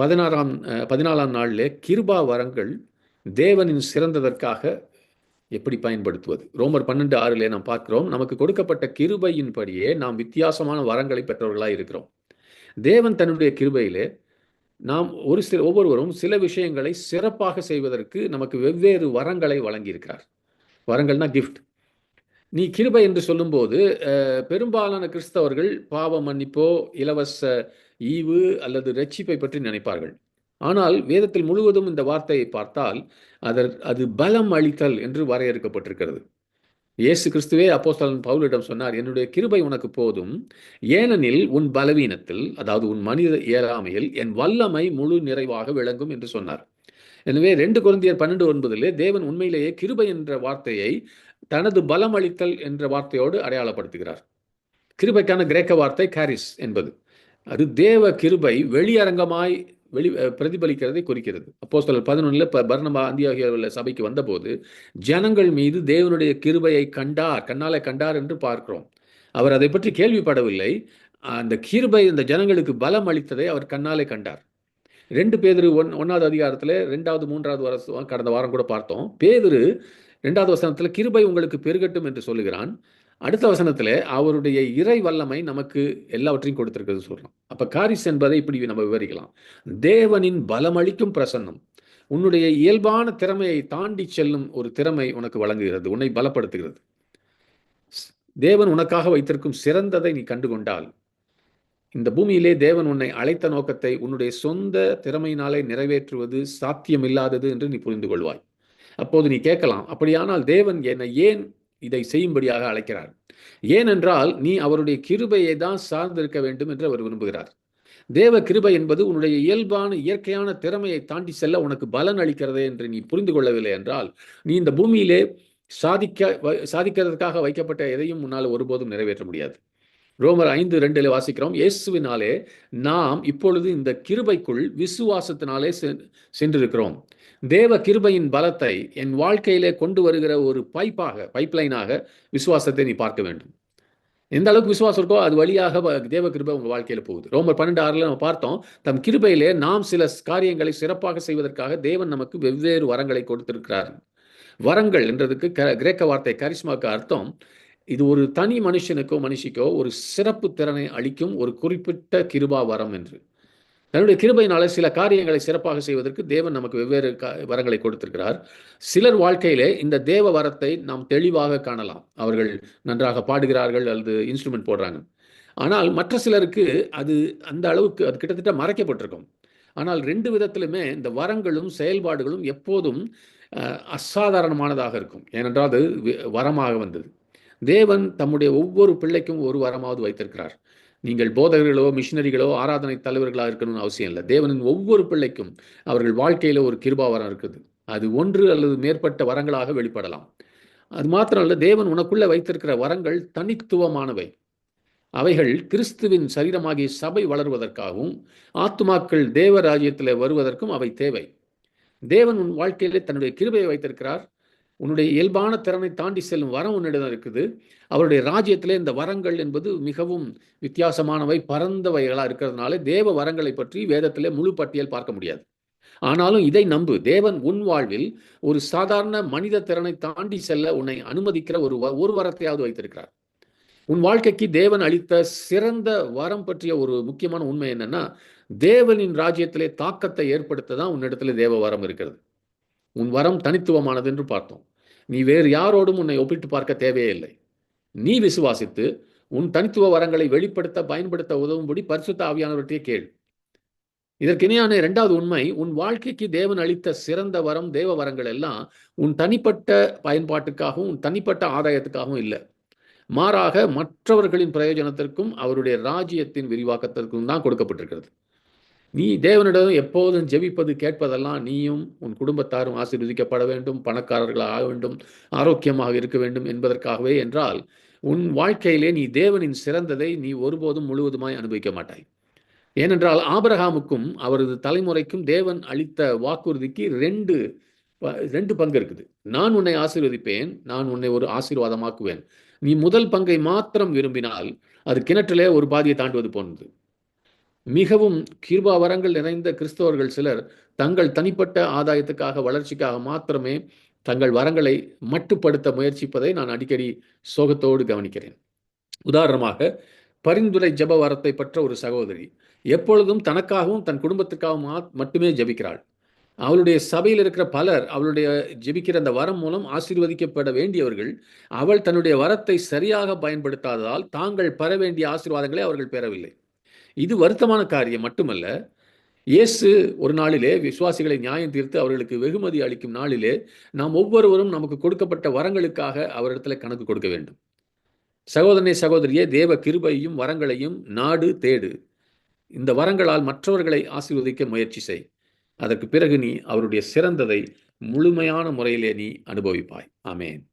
பதினாறாம் பதினாலாம் நாளில் கிருபா வரங்கள் தேவனின் சிறந்ததற்காக எப்படி பயன்படுத்துவது? ரோமர் பன்னெண்டு ஆறிலே நாம் பார்க்கிறோம் நமக்கு கொடுக்கப்பட்ட கிருபையின்படியே நாம் வித்தியாசமான வரங்களை பெற்றவர்களாக இருக்கிறோம். தேவன் தன்னுடைய கிருபையிலே நாம் ஒரு சில ஒவ்வொருவரும் சில விஷயங்களை சிறப்பாக செய்வதற்கு நமக்கு வெவ்வேறு வரங்களை வழங்கியிருக்கிறார். வரங்கள்னா கிஃப்ட் நீ கிருபை என்று சொல்லும்போது பெரும்பாலான கிறிஸ்தவர்கள் பாவ மன்னிப்போ இலவச ஈவு அல்லது ரட்சிப்பை பற்றி நினைப்பார்கள். ஆனால் வேதத்தில் முழுவதும் இந்த வார்த்தையை பார்த்தால் அதர் அது பலம் அளித்தல் என்று வரையறுக்கப்பட்டிருக்கிறது. இயேசு கிறிஸ்துவே அப்போஸ்தலன் பவுலிடம் சொன்னார் என்னுடைய கிருபை உனக்கு போதும். ஏனெனில் உன் பலவீனத்தில் அதாவது உன் மனித இயலாமையில் என் வல்லமை முழு நிறைவாக விளங்கும் என்று சொன்னார். எனவே ரெண்டு குழந்தையர் பன்னெண்டு ஒன்பதிலே தேவன் உண்மையிலேயே கிருபை என்ற வார்த்தையை தனது பலம் அளித்தல் என்ற வார்த்தையோடு அடையாளப்படுத்துகிறார். கிருபைக்கான கிரேக்க வார்த்தை காரிஸ் என்பது. அது தேவ கிருபை வெளியரங்கமாய் வெளி பிரதிபலிக்கிறதை குறிக்கிறது. அப்போ சிலர் பதினொன்றில் இப்போ பர்ணபா அந்தியாகிய சபைக்கு வந்தபோது ஜனங்கள் மீது தேவனுடைய கிருபையை கண்டார் கண்ணாலே கண்டார் என்று பார்க்கிறோம். அவர் அதை பற்றி கேள்விப்படவில்லை. அந்த கிருபை இந்த ஜனங்களுக்கு பலம் அளித்ததை அவர் கண்ணாலே கண்டார். ரெண்டு பேதுரு ஒன் ஒன்றாவது அதிகாரத்தில் ரெண்டாவது மூன்றாவது வருஷம் கடந்த வாரம் கூட பார்த்தோம். பேதரு ரெண்டாவது வசனத்தில் கிருபை உங்களுக்கு பெருகட்டும் என்று சொல்லுகிறான். அடுத்த வசனத்தில் அவருடைய இறை வல்லமை நமக்கு எல்லாவற்றையும் கொடுத்துருக்கிறது சொல்றோம் அப்போ காரிஸ் என்பதை இப்படி நம்ம விவரிக்கலாம். தேவனின் பலமளிக்கும் பிரசன்னம். உன்னுடைய இயல்பான திறமையை தாண்டி செல்லும் ஒரு திறமை உனக்கு வழங்குகிறது. உன்னை பலப்படுத்துகிறது. தேவன் உனக்காக வைத்திருக்கும் சிறந்ததை நீ கண்டுகொண்டால் இந்த பூமியிலே தேவன் உன்னை அழைத்த நோக்கத்தை உன்னுடைய சொந்த திறமையினாலே நிறைவேற்றுவது சாத்தியமில்லாதது என்று நீ புரிந்து கொள்வாய். அப்போது நீ கேட்கலாம் அப்படியானால் தேவன் என்னை ஏன் இதை செய்யும்படியாக அழைக்கிறார். ஏனென்றால் நீ அவருடைய கிருபையை தான் சார்ந்திருக்க வேண்டும் என்று அவர் விரும்புகிறார். தேவ கிருபை என்பது உன்னுடைய இயல்பான இயற்கையான திறமையை தாண்டி செல்ல உனக்கு பலன் அளிக்கிறது என்று நீ புரிந்து கொள்ளவில்லை என்றால் நீ இந்த பூமியிலே சாதிக்க சாதிக்கிறதுக்காக வைக்கப்பட்ட எதையும் உன்னால் ஒருபோதும் நிறைவேற்ற முடியாது. ரோமர் ஐந்து ரெண்டில் வாசிக்கிறோம். இயேசுவினாலே நாம் இப்பொழுது இந்த கிருபைக்குள் விசுவாசத்தினாலே சென்றிருக்கிறோம். தேவ கிருபையின் பலத்தை என் வாழ்க்கையிலே கொண்டு வருகிற ஒரு பைப்பாக பைப்லைனாக விசுவாசத்தை நீ பார்க்க வேண்டும். எந்த அளவுக்கு விசுவாசம் இருக்கோ அது வழியாக வ- தேவ கிருபை உங்கள் வாழ்க்கையில் போகுது. ரோமர் பன்னெண்டு ஆறுல நம்ம பார்த்தோம் தம் கிருபையிலே நாம் சில காரியங்களை சிறப்பாக செய்வதற்காக தேவன் நமக்கு வெவ்வேறு வரங்களை கொடுத்திருக்கிறார். வரங்கள் என்றதுக்கு க- கிரேக்க வார்த்தை கரிஷ்மாவுக்கு அர்த்தம் இது ஒரு தனி மனுஷனுக்கோ மனுஷிக்கோ ஒரு சிறப்பு திறனை அளிக்கும் ஒரு குறிப்பிட்ட கிருபா வரம் என்று. தன்னுடைய கிருபையினால சில காரியங்களை சிறப்பாக செய்வதற்கு தேவன் நமக்கு வெவ்வேறு வரங்களை கொடுத்திருக்கிறார். சிலர் வாழ்க்கையிலே இந்த தேவ வரத்தை நாம் தெளிவாக காணலாம். அவர்கள் நன்றாக பாடுகிறார்கள் அல்லது இன்ஸ்ட்ருமெண்ட் போடுறாங்க. ஆனால் மற்ற சிலருக்கு அது அந்த அளவுக்கு அது கிட்டத்தட்ட மறைக்கப்பட்டிருக்கும். ஆனால் ரெண்டு விதத்திலுமே இந்த வரங்களும் செயல்பாடுகளும் எப்போதும் அசாதாரணமானதாக இருக்கும். ஏனென்றால் அது வரமாக வந்தது. தேவன் தம்முடைய ஒவ்வொரு பிள்ளைக்கும் ஒரு வரமாவது வைத்திருக்கிறார். நீங்கள் போதகர்களோ மிஷினரிகளோ ஆராதனை தலைவர்களாக இருக்கணும்னு அவசியம் இல்லை. தேவனின் ஒவ்வொரு பிள்ளைக்கும் அவர்கள் வாழ்க்கையில் ஒரு கிருபா வரம் இருக்குது. அது ஒன்று அல்லது மேற்பட்ட வரங்களாக வெளிப்படலாம். அது மாத்திரம் அல்ல தேவன் உனக்குள்ளே வைத்திருக்கிற வரங்கள் தனித்துவமானவை. அவைகள் கிறிஸ்துவின் சரீரமாகிய சபை வளருவதற்காகவும் ஆத்துமாக்கள் தேவ ராஜ்யத்தில் வருவதற்கும் அவை தேவை. தேவன் உன் வாழ்க்கையிலே தன்னுடைய கிருபையை வைத்திருக்கிறார். உன்னுடைய இயல்பான திறனை தாண்டி செல்லும் வரம் உன்னிடம் இருக்குது. அவருடைய ராஜ்யத்திலே இந்த வரங்கள் என்பது மிகவும் வித்தியாசமானவை பரந்தவைகளாக இருக்கிறதுனால தேவ வரங்களை பற்றி வேதத்திலே முழு பட்டியல் பார்க்க முடியாது. ஆனாலும் இதை நம்பு தேவன் உன் வாழ்வில் ஒரு சாதாரண மனித திறனை தாண்டி செல்ல உன்னை அனுமதிக்கிற ஒரு வ- ஒரு வரத்தையாவது வைத்திருக்கிறார். உன் வாழ்க்கைக்கு தேவன் அளித்த சிறந்த வரம் பற்றிய ஒரு முக்கியமான உண்மை என்னன்னா தேவனின் ராஜ்யத்திலே தாக்கத்தை ஏற்படுத்த தான் உன்னிடத்துல தேவ வரம் இருக்கிறது. உன் வரம் தனித்துவமானது என்று பார்த்தோம். நீ வேறு யாரோடும் உன்னை ஒப்பிட்டு பார்க்க தேவையே இல்லை நீ விசுவாசித்து உன் தனித்துவ வரங்களை வெளிப்படுத்த பயன்படுத்த உதவும்படி பரிசுத்த ஆவியானவற்றையே கேள். இதற்கினையான இரண்டாவது உண்மை உன் வாழ்க்கைக்கு தேவன் அளித்த சிறந்த வரம் தேவ வரங்கள் எல்லாம் உன் தனிப்பட்ட பயன்பாட்டுக்காகவும் உன் தனிப்பட்ட ஆதாயத்துக்காகவும் இல்லை. மாறாக மற்றவர்களின் பிரயோஜனத்திற்கும் அவருடைய ராஜ்யத்தின் விரிவாக்கத்திற்கும் தான் கொடுக்கப்பட்டிருக்கிறது. நீ தேவனிடம் எப்போதும் ஜெபிப்பது கேட்பதெல்லாம் நீயும் உன் குடும்பத்தாரும் ஆசீர்வதிக்கப்பட வேண்டும் பணக்காரர்களாக ஆக வேண்டும் ஆரோக்கியமாக இருக்க வேண்டும் என்பதற்காகவே என்றால் உன் வாழ்க்கையிலே நீ தேவனின் சிறந்ததை நீ ஒருபோதும் முழுவதுமாய் அனுபவிக்க மாட்டாய். ஏனென்றால் ஆபரகாமுக்கும் அவரது தலைமுறைக்கும் தேவன் அளித்த வாக்குறுதிக்கு ரெண்டு ரெண்டு பங்கு இருக்குது. நான் உன்னை ஆசீர்வதிப்பேன் நான் உன்னை ஒரு ஆசீர்வாதமாக்குவேன். நீ முதல் பங்கை மாத்திரம் விரும்பினால் அது கிணற்றிலே ஒரு பாதியை தாண்டுவது போன்றது. மிகவும் கிருபா வரங்கள் நிறைந்த கிறிஸ்தவர்கள் சிலர் தங்கள் தனிப்பட்ட ஆதாயத்துக்காக வளர்ச்சிக்காக மாத்திரமே தங்கள் வரங்களை மட்டுப்படுத்த முயற்சிப்பதை நான் அடிக்கடி சோகத்தோடு கவனிக்கிறேன். உதாரணமாக பரிந்துரை ஜப வரத்தை பற்ற ஒரு சகோதரி எப்பொழுதும் தனக்காகவும் தன் குடும்பத்துக்காகவும் மட்டுமே ஜபிக்கிறாள். அவளுடைய சபையில் இருக்கிற பலர் அவளுடைய ஜெபிக்கிற அந்த வரம் மூலம் ஆசீர்வதிக்கப்பட வேண்டியவர்கள் அவள் தன்னுடைய வரத்தை சரியாக பயன்படுத்தாததால் தாங்கள் பெற வேண்டிய ஆசீர்வாதங்களை அவர்கள் பெறவில்லை. இது வருத்தமான காரியம் மட்டுமல்ல. இயேசு ஒரு நாளிலே விசுவாசிகளை நியாயம் தீர்த்து அவர்களுக்கு வெகுமதி அளிக்கும் நாளிலே நாம் ஒவ்வொருவரும் நமக்கு கொடுக்கப்பட்ட வரங்களுக்காக அவரிடத்துல கணக்கு கொடுக்க வேண்டும். சகோதரனை சகோதரியே தேவ கிருபையும் வரங்களையும் நாடு தேடு. இந்த வரங்களால் மற்றவர்களை ஆசீர்வதிக்க முயற்சி செய். அதற்கு பிறகு நீ அவருடைய சிறந்ததை முழுமையான முறையிலே நீ அனுபவிப்பாய். ஆமேன்.